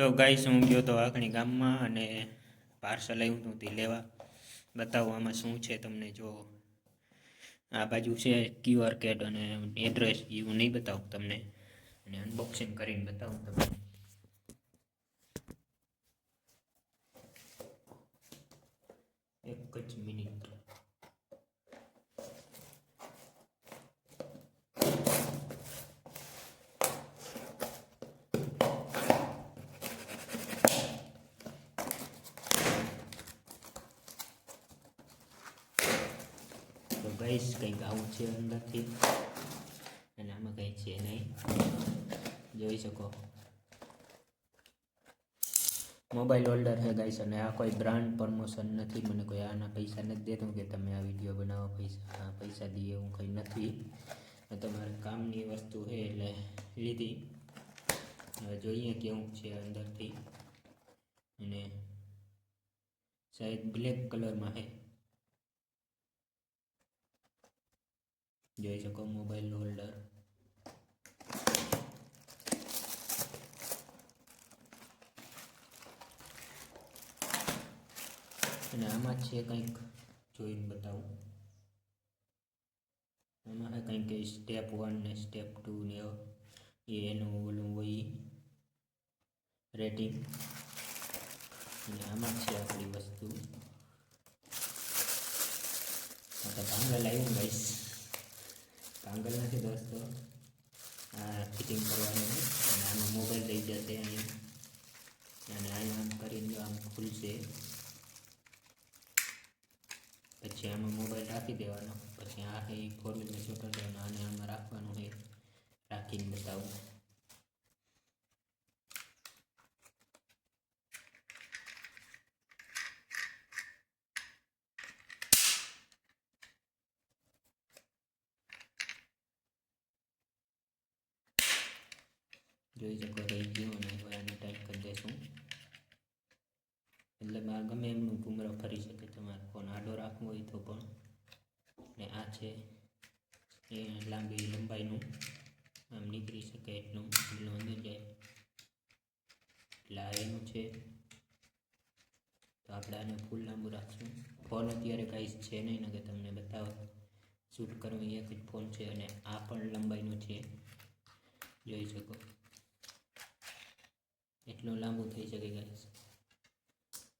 તો ગાઈસ, હું ગયો તો આખણી ગામમાં અને પાર્સલ આવ્યું હતું તે લેવા. બતાવો આમાં શું છે તમને જો આ બાજુ છે ક્યુઆર કોડ અને એડ્રેસ એ હું નહીં બતાવું તમને. અને અનબોક્સિંગ કરીને બતાવું તમને. એક જ મિનિટ. ગઈશ, કંઈક આવું છે અંદરથી. અને આમાં કંઈ છે નહીં. જોઈ શકો. મોબાઈલ હોલ્ડર છે ગાઈસ અને આ કોઈ બ્રાન્ડ પ્રમોશન નથી. મને કોઈ આના પૈસા નથી દેતું કે તમે આ વીડિયો બનાવો, પૈસા પૈસા દઈએ હું કંઈ નથી. તમારે કામની વસ્તુ છે એટલે લીધી. હવે જોઈએ કેવું છે અંદરથી. અને શાયદ બ્લેક કલરમાં છે. જોઈ શકો મોબાઈલનો હોલ્ડર અને આમાં છે કંઈક, જોઈને બતાવું. આમાં કંઈક સ્ટેપ વન ને સ્ટેપ ટુ ને એનું ઓલું હોય રેટિંગ અને આમાં છે આપણી વસ્તુ. ભાંગલ આવ્યું ગઈશ કાંગલ નથી દોસ્તો આ ફિટિંગ કરવાનું અને આમાં મોબાઈલ લઈ જશે અહીંયા. અને અહીંયા આમ કરીને આમ ખુલશે. પછી આમાં મોબાઈલ રાખી દેવાનો. પછી આ એ ફોર વ્હીલને છૂટો દેવાનો અને આમાં રાખવાનું છે રાખીને બતાવું જોઈ શકો રહી ગયું અને હવે આને ટાઈપ કરી દઈશું. એટલે આ ગમે એમનું ઘૂમરો ફરી શકે તમારે ફોન આડો રાખવો હોય તો પણ. અને આ છે, એ લાંબી લંબાઈનું. આમ નીકળી શકે એટલું એટલું અંદર જાય. એટલે આ એનું છે. તો આપણે આને ફૂલ લાંબુ રાખશું. ફોન અત્યારે કાંઈ છે નહીં કે તમને બતાવો. શૂટ કરવું એક જ ફોન છે અને આ પણ લંબાઈનું છે. જોઈ શકો. એટલું લાંબુ થઈ શકે ગાઈસ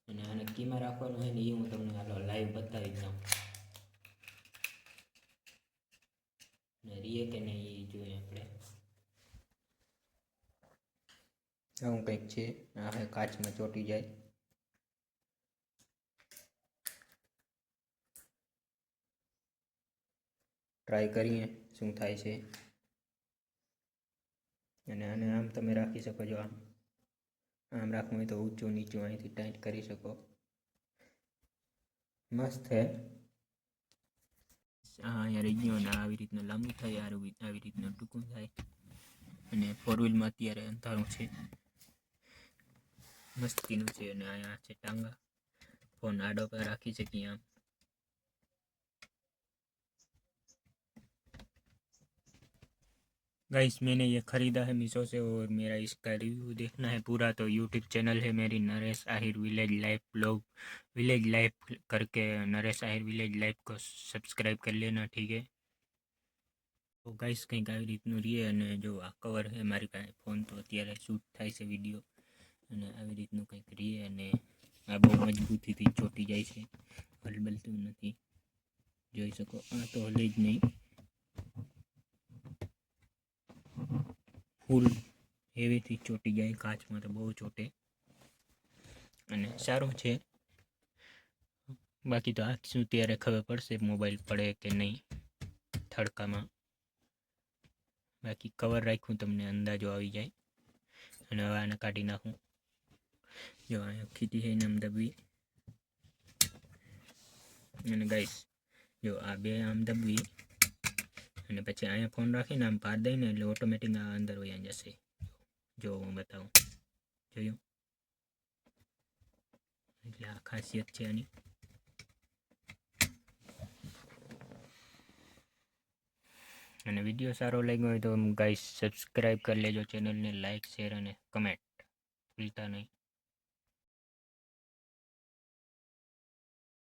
અને આને કીમાં રાખવાનું હોય ને એ હું તમને હાલો લાઈવ બતાવી દઉં. ને રીએ કે નહીં એ જોઈએ આપણે. આવું કંઈક છે, આ કાચમાં ચોંટી જાય. ટ્રાય કરીએ શું થાય છે. અને આને આમ તમે રાખી શકો છો આમ. આમ રાખવું હોય તો ઊંચું, નીચું અહીંથી ટાઈટ કરી શકો. મસ્ત છે આ અહીંયા રહી આવી રીતનું લાંબુ થાય આવી રીતનું ટૂંકું થાય. અને ફોર વ્હીલમાં અત્યારે અંધારું છે. મસ્તીનું છે અને અહીંયા છે ટાંગા. ફોન આડો પર રાખી શકીએ આમ. गाइस मैंने ये खरीदा है मीशो से और मेरा इसका रिव्यू देखना है पूरा तो यूट्यूब चैनल है मेरी Naresh Ahir village life blog village life करके नरेश आहिर विलेज लाइफ को સબસ્ક્રાઈબ કરી લેના ઠીક હે તો ગાઈસ કંઈક આવી રીતનું રીએ અને જો આ કવર છે મારી પાસે ફોન તો અત્યારે શૂટ થાય છે વિડીયો અને આવી રીતનું કંઈક રીએ અને આ બહુ મજબૂતીથી ચોટી જાય છે હલબલતું નથી જોઈ શકો આ તો હલે જ નહીં ફૂલ હેવીથી ચોટી જાય, કાચમાં તો બહુ ચોટે. અને સારું છે. બાકી તો આજ શું ત્યારે ખબર પડશે મોબાઈલ પડે કે નહીં થડકામાં બાકી કવર રાખ્યું તમને, અંદાજો આવી જાય. અને હવે આને કાઢી નાખું. જો અહીંયા ખીચી છે આમ દબવી. અને ગાઈસ જો આ બે આમ દબવી. અને પછી અહીંયા ફોન રાખીને આમ પાર દઈને એટલે ઓટોમેટિક આ અંદર વયા જશે. જો હું બતાવું. જોયું? એટલે આ ખાસિયત છે આની. અને વીડિયો સારો લાગ્યો હોય તો ગાઈસ સબસ્ક્રાઈબ કરી લેજો ચેનલને લાઇક શેર અને કમેન્ટ ભૂલતા નહીં.